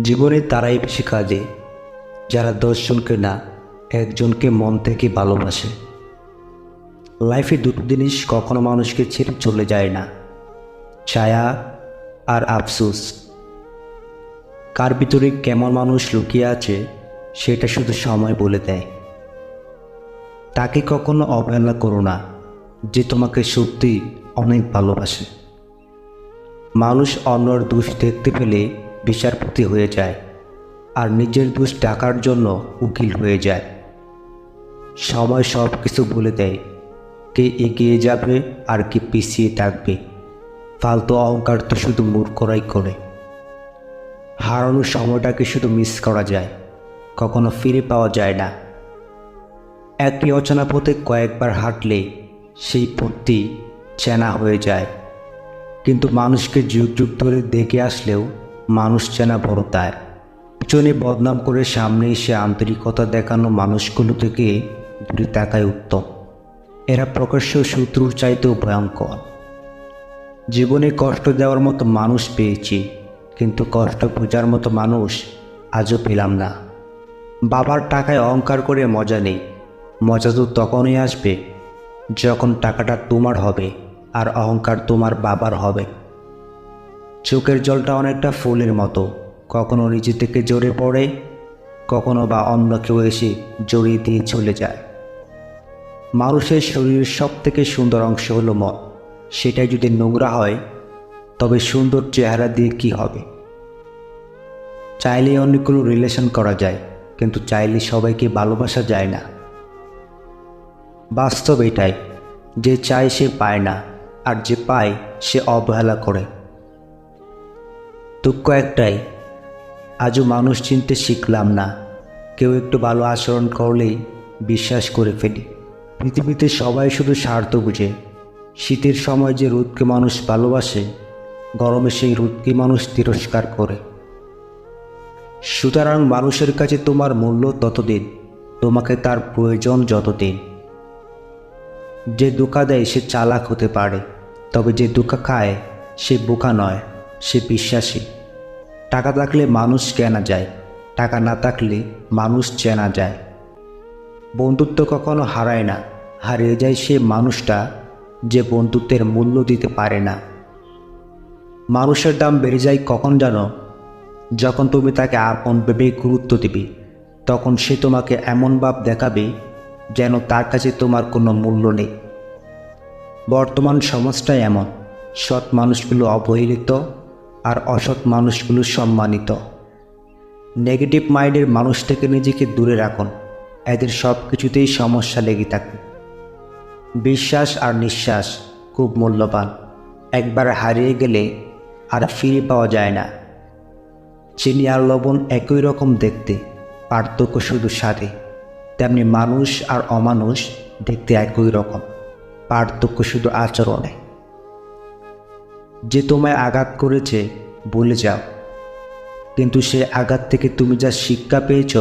জীবনে তারাই বেশি কাজে, যারা দশজনকে না, একজনকে মন থেকে ভালোবাসে। লাইফে দুটো জিনিস কখনো মানুষকে ছেড়ে চলে যায় না, ছায়া আর আফসোস। কার ভিতরে কেমন মানুষ লুকিয়ে আছে, সেটা শুধু সময় বলে দেয়। তাকে কখনো অবহেলা করো না, যে তোমাকে সত্যি অনেক ভালোবাসে। মানুষ অন্যর দোষ দেখতে পেলে বিচারপতি হয়ে যায় আর নিজের দোষ ডাকার জন্য উকিল হয়ে যায়। সময় সব কিছু বলে দেয়, কে এগিয়ে যাবে আর কে পিছিয়ে থাকবে। ফালতু অহংকার তো শুধু মূর্খরাই করে। হারানোর সময়টাকে শুধু মিস করা যায়, কখনো ফিরে পাওয়া যায় না। একটি অচেনা পথে কয়েকবার হাঁটলে সেই পথটি চেনা হয়ে যায়। কিন্তু মানুষকে যুগ যুগ ধরে দেখে আসলেও মানুষ চেনা বড় পিছনে বদনাম করে সামনে এসে আন্তরিকতা দেখানো মানুষগুলো থেকে দূরে তাকায় উত্তম। এরা প্রকাশ্য শত্রুর চাইতেও ভয়ঙ্কর। জীবনে কষ্ট দেওয়ার মতো মানুষ পেয়েছি, কিন্তু কষ্ট বোঝার মতো মানুষ আজও পেলাম না। বাবার টাকায় অহংকার করে মজা নেই। মজা তো তখনই আসবে যখন টাকাটা তোমার হবে আর অহংকার তোমার বাবার হবে। চোখের জলটা অনেকটা ফুলের মতো। কখনো নিজে থেকে জোরে পড়ে, কখনো বা অন্য কেউ এসে জড়িয়ে দিয়ে চলে যায়। মানুষের শরীরের সব থেকে সুন্দর অংশ হলো মন। সেটাই যদি নোংরা হয়, তবে সুন্দর চেহারা দিয়ে কি হবে? চাইলে অনেকগুলো রিলেশন করা যায়, কিন্তু চাইলে সবাইকে ভালোবাসা যায় না। বাস্তব এটাই, যে চায় সে পায় না, আর যে পায় সে অবহেলা করে। দুঃখ একটাই, আজও মানুষ চিনতে শিখলাম না। কেউ একটু ভালো আচরণ করলেই বিশ্বাস করে ফেলি। পৃথিবীতে সবাই শুধু স্বার্থ বুঝে। শীতের সময় যে রোদকে মানুষ ভালোবাসে, গরমে সেই রোদকে মানুষ তিরস্কার করে। সুতরাং মানুষের কাছে তোমার মূল্য ততদিন, তোমাকে তার প্রয়োজন যতদিন। যে দুঃখা দেয় সে চালাক হতে পারে, তবে যে দুঃখা খায় সে বোকা নয়। সে বিশ্বাসী। টাকা থাকলে মানুষ কেনা যায়, টাকা না থাকলে মানুষ চেনা যায়। বন্ধুত্ব কখনো হারায় না, হারিয়ে যায় সে মানুষটা যে বন্ধুত্বের মূল্য দিতে পারে না। মানুষের দাম বেড়ে যায় কখন জানো? যখন তুমি তাকে আপন ভেবে গুরুত্ব দিবে, তখন সে তোমাকে এমন ভাব দেখাবে যেন তার কাছে তোমার কোনো মূল্য নেই। বর্তমান সমাজটাই এমন, সৎ মানুষগুলো অবহেলিত আর অসৎ মানুষগুলো সম্মানিত। নেগেটিভ মাইন্ডের মানুষ থেকে নিজেকে দূরে রাখুন। এদের সব কিছুতেই সমস্যা লেগে থাকে। বিশ্বাস আর নিঃশ্বাস খুব মূল্যবান। একবার হারিয়ে গেলে আর ফিরে পাওয়া যায় না। চিনি আর লবণ একই রকম দেখতে, পার্থক্য শুধু স্বাদে। তেমনি মানুষ আর অমানুষ দেখতে একই রকম। পার্থক্য শুধু আচরণে। যে তোমায় আঘাত করেছে, বলে যাও। কিন্তু সে আঘাত থেকে তুমি যা শিক্ষা পেয়েছ,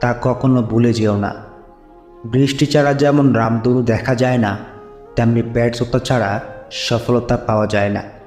তা কখনো ভুলে যেও না। বৃষ্টি ছাড়া যেমন রামধনু দেখা যায় না, তেমনি ব্যর্থতা ছাড়া সফলতা পাওয়া যায় না।